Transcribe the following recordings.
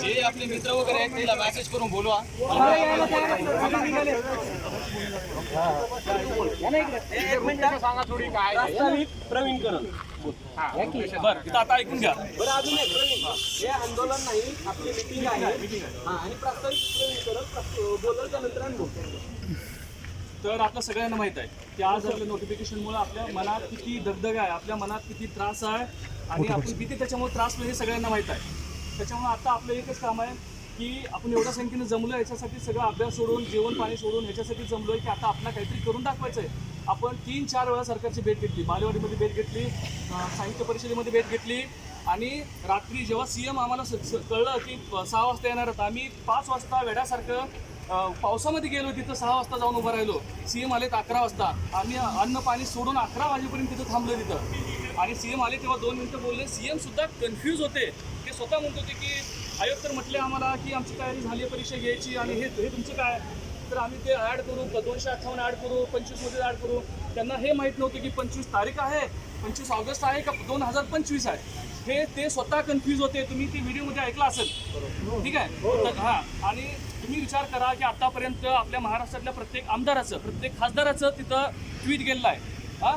जे आपले मित्र वगैरे आहेत त्याला मेसेज करून बोलवा. प्रवीण करण. बरं आता ऐकून घ्या. बरं अजून एक प्रवीण. हे आंदोलन नाही आपली मिटिंग आहे. हा, आणि प्रास्ताविक प्रवीण करण प्रास्त- बोललं त्यानंतर बोलतो. तर आपल्या सगळ्यांना माहीत आहे की आज आपल्या नोटिफिकेशनमुळे आपल्या मनात किती दगदग आहे आपल्या मनात किती त्रास आहे आणि आपण किती त्याच्यामुळे त्रास हे सगळ्यांना माहीत आहे. त्याच्यामुळे आता आपलं एकच काम आहे की आपण एवढ्या संख्येने जमलो याच्यासाठी सगळं अभ्यास सोडून जेवण पाणी सोडून ह्याच्यासाठी जमलोय की आता आपल्याला काहीतरी करून दाखवायचं आहे. आपण तीन चार वेळा सरकारची भेट घेतली बालेवाडीमध्ये भेट घेतली साहित्य परिषदेमध्ये भेट घेतली आणि रात्री जेव्हा सी एम आम्हाला कळलं की सहा वाजता येणार आहेत. आम्ही पाच वाजता वेड्यासारखं पावसामध्ये गेलो तिथं सहा वाजता जाऊन उभं राहिलो. सी एम आलेत अकरा वाजता. आम्ही अन्न पाणी सोडून अकरा वाजेपर्यंत तिथं थांबलो तिथं. आणि सी एम आले तेव्हा दोन मिनटं बोलले. सी एम सुद्धा कन्फ्यूज होते. ते स्वतः म्हणत होते की आयोग तर म्हटले आम्हाला की आमची तयारी झाली आहे परीक्षा घ्यायची आणि हे हे तुमचं काय? तर आम्ही ते ॲड करू दोनशे अठ्ठावन्न ॲड करू पंचवीसमध्ये ॲड करू. त्यांना हे माहीत नव्हतं की पंचवीस तारीख आहे पंचवीस ऑगस्ट आहे का दोन हजार पंचवीस आहे. हे ते स्वतः कन्फ्यूज होते तुम्ही ते व्हिडिओमध्ये ऐकलं असेल. ठीक आहे? हां आणि तुम्ही विचार करा की आतापर्यंत आपल्या महाराष्ट्रातल्या प्रत्येक आमदाराचं प्रत्येक खासदाराचं तिथं ट्विट गेलेलं आहे. हां?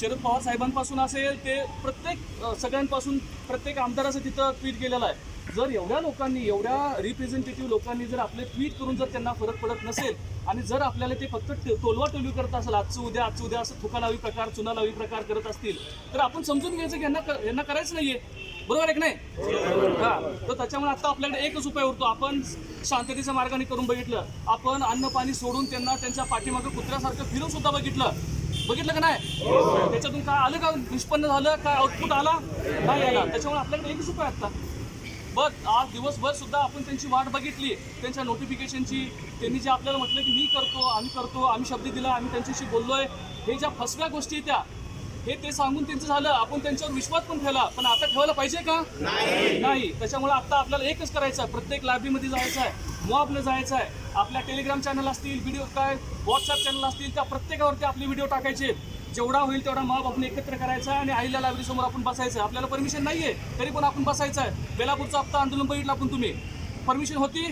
शरद पवार साहेबांपासून असेल ते प्रत्येक सगळ्यांपासून प्रत्येक आमदाराचं तिथं ट्विट केलेलं आहे. जर एवढ्या लोकांनी एवढ्या रिप्रेझेंटेटिव्ह लोकांनी जर आपले ट्विट करून जर त्यांना फरक पडत नसेल आणि जर आपल्याला ते फक्त तोलवा टोलवा टोलवी करत असेल आजचं उद्या आजचं उद्या असं थुका लावी प्रकार चुना लावी प्रकार करत असतील तर आपण समजून घ्यायचं की यांना यांना करायचं नाहीये. बरोबर आहे की नाही? हा. तर त्याच्यामुळे आता आपल्याकडे एकच उपाय उरतो. आपण शांततेच्या मार्गाने करून बघितलं आपण अन्न पाणी सोडून त्यांना त्यांच्या पाठीमागं कुत्र्यासारखं फिरून सुद्धा बघितलं. बघितलं का नाही? त्याच्यातून काय आलं का? निष्पन्न झालं? काय आउटपुट आला? नाही आला. त्याच्यामुळे आपल्याकडे एकच उपाय आता. बघ आज दिवसभर सुद्धा आपण त्यांची वाट बघितली. त्यांच्या नोटिफिकेशनची त्यांनी जे आपल्याला म्हटलं की मी करतो आम्ही करतो आम्ही शब्द दिला आम्ही त्यांच्याशी बोललोय. हे ज्या फसव्या गोष्टी आहेत त्या हे ते सांगून त्यांचं झालं. आपण त्यांच्यावर विश्वास पण ठेवला. पण आता ठेवायला पाहिजे का? नाही. त्याच्यामुळे आता आपल्याला एकच करायचं आहे. प्रत्येक लायब्ररीमध्ये जायचं आहे. मॉबला जायचं आहे. आपल्या टेलिग्राम चॅनल असतील व्हिडिओ काय व्हॉट्सअप चॅनल असतील त्या प्रत्येकावरती आपले व्हिडिओ टाकायचे जेवढा होईल तेवढा मॉब आपण एकत्र करायचा आहे आणि आईला लायब्ररी समोर आपण बसायचं. आहे आपल्याला परमिशन नाहीये तरी पण आपण बसायचं. आहे बेलापूरचा हप्ता आंदोलन बघितलं आपण तुम्ही? परमिशन होती?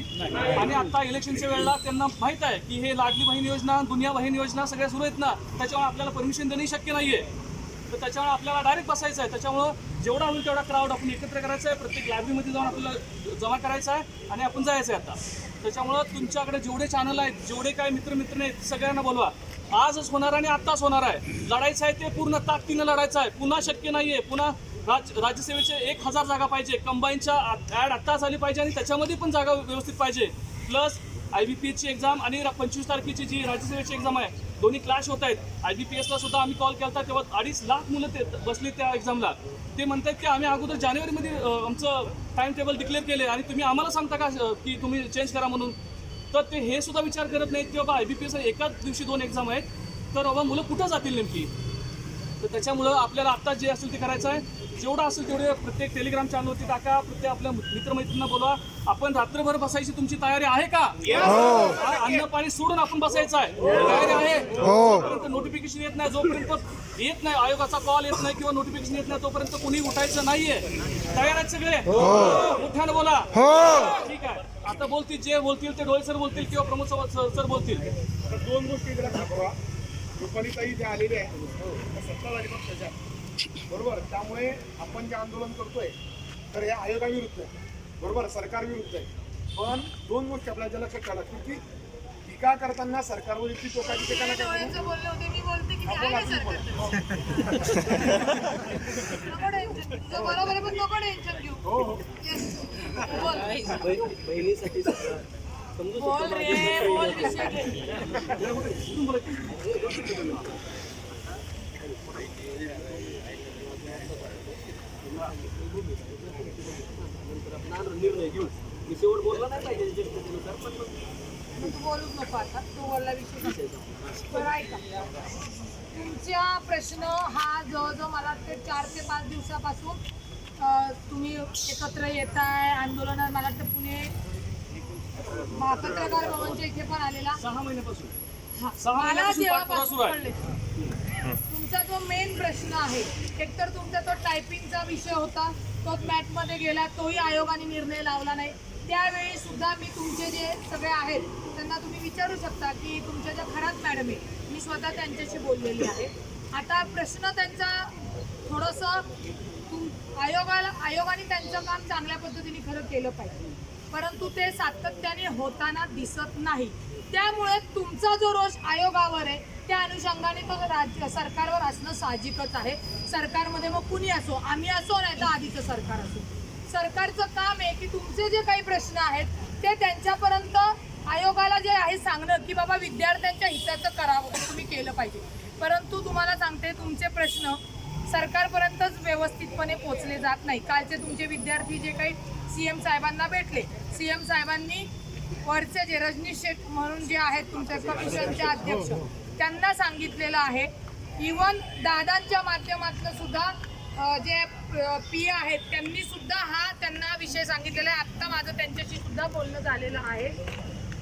आणि आता इलेक्शनच्या वेळेला त्यांना माहीत आहे की हे लाडली बहीण योजना दुनिया बहीण योजना सगळ्या सुरू आहेत ना त्याच्यामुळे आपल्याला परमिशन देणं शक्य नाहीये. तर त्याच्यामुळे आपल्याला डायरेक्ट बसायचं आहे. त्याच्यामुळं जेवढा होईल तेवढा क्राऊड आपण एकत्र करायचा आहे. प्रत्येक लायब्ररीमध्ये जाऊन आपल्याला जमा करायचा आहे आणि आपण जायचं आहे आता. त्याच्यामुळं तुमच्याकडे जेवढे चॅनल आहेत जेवढे काय मित्र मित्र आहेत सगळ्यांना बोलवा. आजच होणार आणि आत्ताच होणार आहे. लढायचं आहे ते पूर्ण ताकदीनं लढायचं आहे. पुन्हा शक्य नाहीये. पुन्हा राज राज्यसेवेचे एक हजार जागा पाहिजे. कंबाईनच्या ॲड आत्ताच आली पाहिजे आणि त्याच्यामध्ये पण जागा व्यवस्थित पाहिजे. प्लस आय बी पी एसची एक्झाम आणि पंचवीस तारखेची जी राज्यसेवेची एक्झाम आहे दोन्ही क्लॅश होत आहेत. आय बी पी एसला सुद्धा आम्ही कॉल केला होता तेव्हा अडीच लाख मुलं ते बसली त्या एक्झामला. ते म्हणतात की आम्ही अगोदर जानेवारीमध्ये आमचं टाइम टेबल डिक्लेअर केले आणि तुम्ही आम्हाला सांगता का की तुम्ही चेंज करा म्हणून? तर ते हे सुद्धा विचार करत नाहीत की बाबा आय बी पी एस एकाच दिवशी दोन एक्झाम आहेत तर बाबा मुलं कुठं जातील नेमकी? तर त्याच्यामुळं आपल्याला आत्ता जे असेल ते करायचं आहे. जेवढं असेल तेवढे प्रत्येक टेलिग्राम चॅनलवरती टाका प्रत्येक आपल्या मित्रमैत्रिणींना बोलवा. आपण रात्रभर बसायची तुमची तयारी आहे का? हा, अन्न पाणी सोडून आपण बसायचं आहे. तयारी आहे. जोपर्यंत नोटिफिकेशन येत नाही जोपर्यंत येत नाही आयोगाचा कॉल येत नाही किंवा नोटिफिकेशन येत नाही तोपर्यंत कोणी उठायचं नाहीये. तयार आहेत सगळे? मोठ्यानं बोला. ठीक आहे. आता बोलतील जे बोलतील ते डोळे सर बोलतील किंवा प्रमोद सर सर बोलतील. तर दोन गोष्टी इकडे दाखवा. रुपालीताई जे आलेले आहे त्या सत्ताधारी पक्षाच्या बरोबर? त्यामुळे आपण जे आंदोलन करतोय तर या आयोगाविरुद्ध आहे. बरोबर? सरकारविरुद्ध आहे. पण दोन गोष्टी आपल्याला ज्या लक्षात ठेवा. की टीका करताना सरकारवर इतकी टोकाची टीका नका करू. डोळ्यांचं बोलले होते मी बोलते की हा, हो हो. बहिणीसाठी समजू बोल रे बोल विषय घे. निर्णय घेऊ मी शेवट बोलला नाही पाहिजे ज्येष्ठतेनुसार पण मग. तू बोलूच नको आता तू बोलला विषय बरं ऐका. तुमचा प्रश्न हा जवळजवळ मला वाटते चार ते पाच दिवसापासून तुम्ही एकत्र येत आहे आंदोलनात मला वाटतं पुणे पत्रकार भवनच्या इथे पण आलेला. सहा महिन्यापासून. मला कळले तुमचा जो मेन प्रश्न आहे एकतर तुमचा तो टायपिंगचा विषय होता तो मॅटमध्ये गेला तोही आयोगाने निर्णय लावला नाही. त्यावेळी सुद्धा मी तुमचे जे सगळे आहेत त्यांना तुम्ही विचारू शकता की तुमच्या ज्या खरात मॅडम आहे मी स्वतः त्यांच्याशी बोललेली आहे. आता प्रश्न त्यांचा थोडंसं आयोगाला आयोगाने त्यांचं काम चांगल्या पद्धतीने खरं केलं पाहिजे. परंतु ते सातत्याने होताना दिसत नाही. त्यामुळे तुमचा जो रोष आयोगावर आहे त्या अनुषंगाने तो राज्य सरकारवर असणं साहजिकच आहे. सरकारमध्ये मग कुणी असो आम्ही असो नाही तर आधीचं सरकार असो. सरकारचं काम आहे की तुमचे जे काही प्रश्न आहेत ते त्यांच्यापर्यंत आयोगाला जे आहे सांगणं की बाबा विद्यार्थ्यांच्या हिताचं करावं तुम्ही केलं पाहिजे. परंतु तुम्हाला सांगते तुमचे प्रश्न सरकारपर्यंतच व्यवस्थितपणे पोचले जात नाही. कालचे तुमचे विद्यार्थी जे काही सी एम साहेबांना भेटले सी एम साहेबांनी वरचे जे रजनीश शेठ म्हणून जे आहेत तुमच्या कमिशनचे अध्यक्ष त्यांना सांगितलेलं आहे. इवन दादांच्या माध्यमातून सुद्धा जे पी आहेत त्यांनी सुद्धा हा त्यांना विषय सांगितलेला आहे. आत्ता माझं त्यांच्याशी सुद्धा बोलणं झालेलं आहे.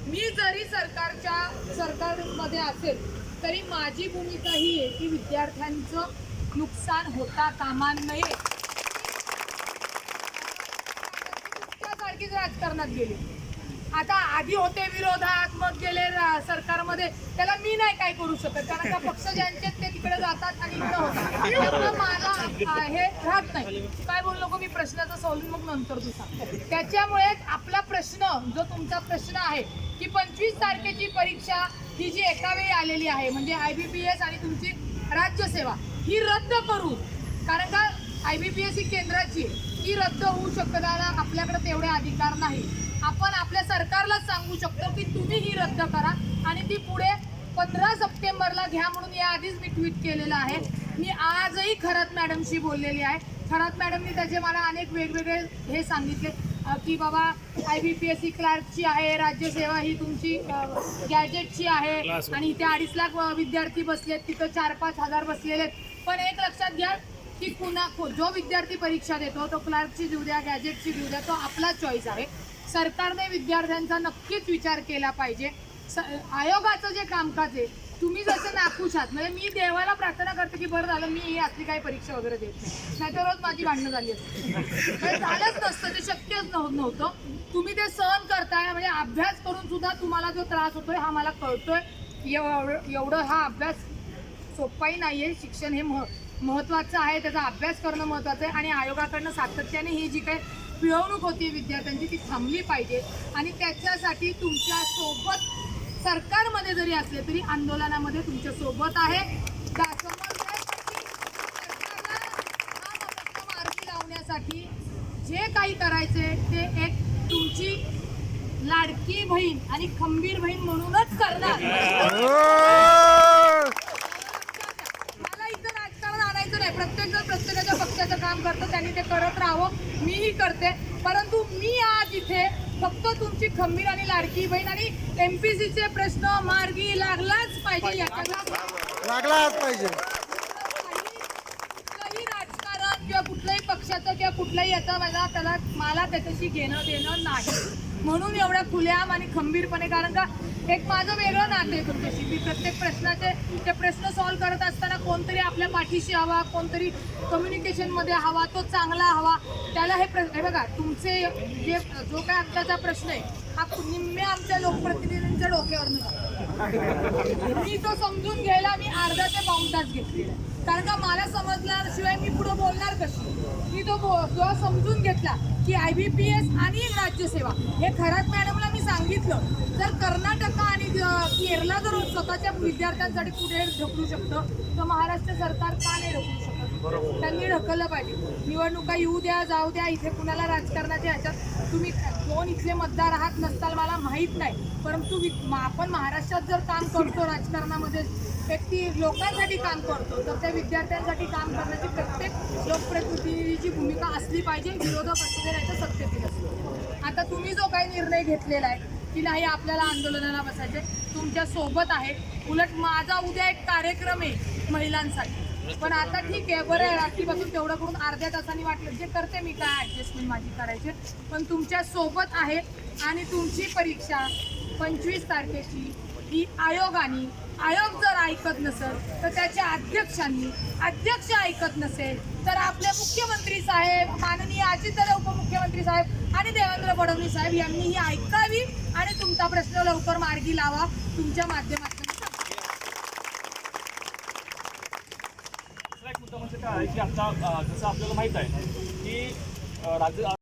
मी जरी सरकारच्या सरकारमध्ये असेल तरी माझी भूमिका ही आहे की विद्यार्थ्यांचं नुकसान होता कामा नये. सारखीच राजकारणात गेली. आता आधी होते विरोधात मग गेले सरकारमध्ये. त्याला मी नाही काय करू शकत. कारण का पक्ष ज्यांचे ते तिकडे जातात आणि इकडे होतात. मला हे राहत नाही. काय बोललो नको मी? प्रश्नाचं सोडून मग नंतर तू सांग. त्याच्यामुळे आपला प्रश्न जो तुमचा प्रश्न आहे की पंचवीस तारखेची परीक्षा ही जी एका वेळी आलेली आहे म्हणजे आय बी पी एस आणि तुमची राज्यसेवा ही रद्द करू. कारण का आय बी पी एस ही केंद्राची ही रद्द होऊ शकताना आपल्याकडे तेवढे अधिकार नाही. आपण आपल्या सरकारलाच सांगू शकतो की तुम्ही ही रद्द करा आणि ती पुढे पंधरा सप्टेंबरला घ्या म्हणून याआधीच मी ट्विट केलेलं आहे. मी आजही खरत मॅडमशी बोललेली आहे. खरत मॅडमनी त्याचे मला अनेक वेगवेगळे हे सांगितले. की बाबा I B P S C क्लार्कची आहे राज्यसेवा ही तुमची गॅजेटची आहे आणि इथे अडीच लाख विद्यार्थी बसलेत तिथं चार पाच हजार बसलेले आहेत. पण एक लक्षात घ्या की कुणा को- जो विद्यार्थी परीक्षा देतो तो क्लार्कची घेऊ द्या गॅजेटची घेऊ द्या तो आपला चॉईस आहे. सरकारने विद्यार्थ्यांचा नक्कीच विचार केला पाहिजे. स आयोगाचं जे कामकाज आहे तुम्ही जसं नाखुश आहात म्हणजे मी देवाला प्रार्थना करते की बरं झालं मी ही यातली काही परीक्षा वगैरे देत नाही. नाहीतर रोज माझी भांडणं झाली असते. म्हणजे झालंच नसतं ते शक्यच नव्हतं. तुम्ही ते सहन करताय म्हणजे अभ्यास करून सुद्धा तुम्हाला जो त्रास होतोय हा मला कळतोय. एवढं हा अभ्यास सोपाही आहे शिक्षण हे मह महत्त्वाचं आहे त्याचा अभ्यास करणं महत्त्वाचं आहे. आणि आयोगाकडनं सातत्याने ही जी काही पिळवणूक होती विद्यार्थ्यांची ती थांबली पाहिजे. आणि त्याच्यासाठी तुमच्यासोबत सरकारमध्ये जरी असले तरी आंदोलनामध्ये तुमच्यासोबत आहे. लावण्यासाठी जे काही करायचे ते एक तुमची लाडकी बहीण आणि खंबीर बहीण म्हणूनच करणार. मला इथं राजकारण आणायचं नाही. प्रत्येक जण प्रत्येकाच्या पक्षाचं काम करतं. त्यांनी ते करत राहावं. मीही करते. परंतु मी इथे फक्त तुमची खंबीर आणि लाडकी बहीण आणि एमपीसीचे प्रश्न मार्गी लागलाच पाहिजे लागलाच पाहिजे. कुठलंही राजकारण किंवा कुठल्याही पक्षाचं किंवा कुठल्याही याचा मला त्याला मला त्याच्याशी घेणं देणं नाही. म्हणून एवढ्या खुल्याम आणि खंबीरपणे कारण का एक माझं वेगळं नातं आहे तुमच्याशी. मी प्रत्येक प्रश्नाचे ते प्रश्न सॉल्व्ह करत असताना कोणतरी आपल्या पाठीशी हवा कोणतरी कम्युनिकेशनमध्ये हवा तो चांगला हवा. त्याला हे प्र हे बघा तुमचे जे जो काय आत्ताचा प्रश्न आहे हा निम्मे आमच्या लोकप्रतिनिधींच्या डोक्यावर जातो. मी तो समजून घ्यायला मी अर्धा ते पाऊण तास घेतलेला कारण का मला समजल्याशिवाय मी पुढे बोलणार कशी? मी तो जो समजून घेतला की आय बी पी एस आणि राज्यसेवा हे खरात मॅडमला मी सांगितलं जर कर्नाटक आणि केरला जर स्वतःच्या विद्यार्थ्यांसाठी पुढे ढकलू शकतं तर महाराष्ट्र सरकार का नाही ढकलू शकत? त्यांनी ढकललं पाहिजे. निवडणुका येऊ द्या जाऊ द्या इथे कुणाला राजकारणाच्या ह्याच्यात तुम्ही दोन इथले मतदार आहात नसताल मला माहीत नाही. परंतु आपण महाराष्ट्रात जर काम करतो राजकारणामध्ये व्यक्ती लोकांसाठी काम करतो तर त्या विद्यार्थ्यांसाठी काम करण्याची प्रत्येक लोकप्रतिनिधीची भूमिका असली पाहिजे विरोधक असू दे नाही तर सत्तेतील. आता तुम्ही जो काही निर्णय घेतलेला आहे की नाही आपल्याला आंदोलनाला बसायचे तुमच्यासोबत आहे उलट माझा उद्या एक कार्यक्रम आहे महिलांसाठी. पण आता ठीक आहे बरं आहे रात्रीपासून तेवढं करून अर्ध्या तासांनी वाटलं जे करते मी काय ॲडजस्टमेंट माझी करायची पण तुमच्यासोबत आहे आणि तुमची परीक्षा पंचवीस तारखेची ही आयोगाने आयोग जर ऐकत नसेल तर त्याच्या अध्यक्षांनी अध्यक्ष ऐकत नसेल तर आपले मुख्यमंत्री साहेब माननीय अजितदादा उपमुख्यमंत्री साहेब आणि देवेंद्र फडणवीस साहेब यांनी ही ऐकावी आणि तुमचा प्रश्न लवकर मार्गी लावा. तुमच्या माध्यमातून. म्हणजे काय की आता जसं आपल्याला माहीत आहे की राज्य